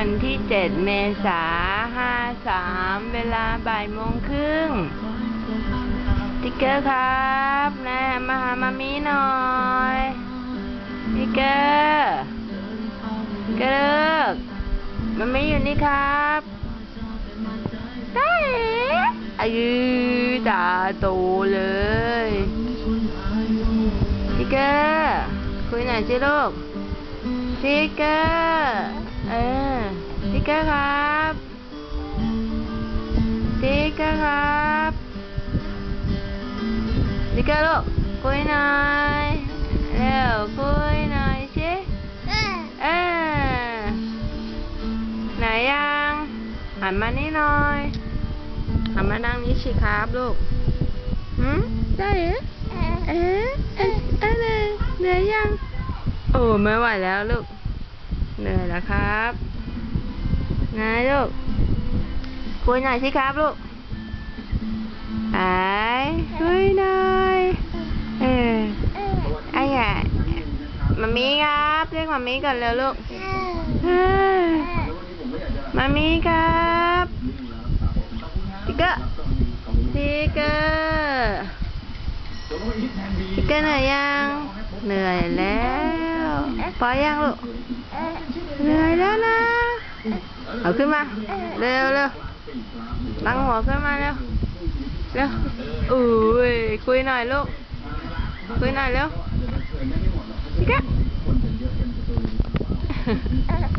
วันที่เจ็ดเมษาห้าสามเวลาบ่ายโมงครึ่งติ๊กเกอร์ครับนะมาหามามีหน่อยติ๊กเกอร์เกอร์มันไม่อยู่นี่ครับได้อายุตาโตเลยติ๊กเกอร์คุยหน่อยสิลูกติ๊กเกอร์เออ เกอร์ครับสติกเกอร์ครับสติกเกอร์ลูกคุยหน่อยเร็วคุยหน่อยสิเออไหนยังหันมานี่หน่อยหันมานั่งนี้สิครับลูกหืมได้เหรอเอ๊ะเอ๊ะเอ๊ะเหนื่อยยัง โอ้ไม่ไหวแล้วลูก เหนื่อยแล้วครับ นายลูก คุยหน่อยสิครับลูกไอ้คุยหน่อยเออไอ้อะมามีครับเรียกมามีก่อนเร็วลูกมามีครับติ๊กเกอร์ติ๊กเกอร์ติ๊กเกอร์เหนื่อยยังเหนื่อยแล้วพอยังลูกเหนื่อยแล้วนะ เอาขึ้นมา เร็วเร็วตั้งหัวขึ้นมาเร็ว เร็วอุ้ยคุยหน่อยลูก คุยหน่อยเร็วพี่กะพอแล้ว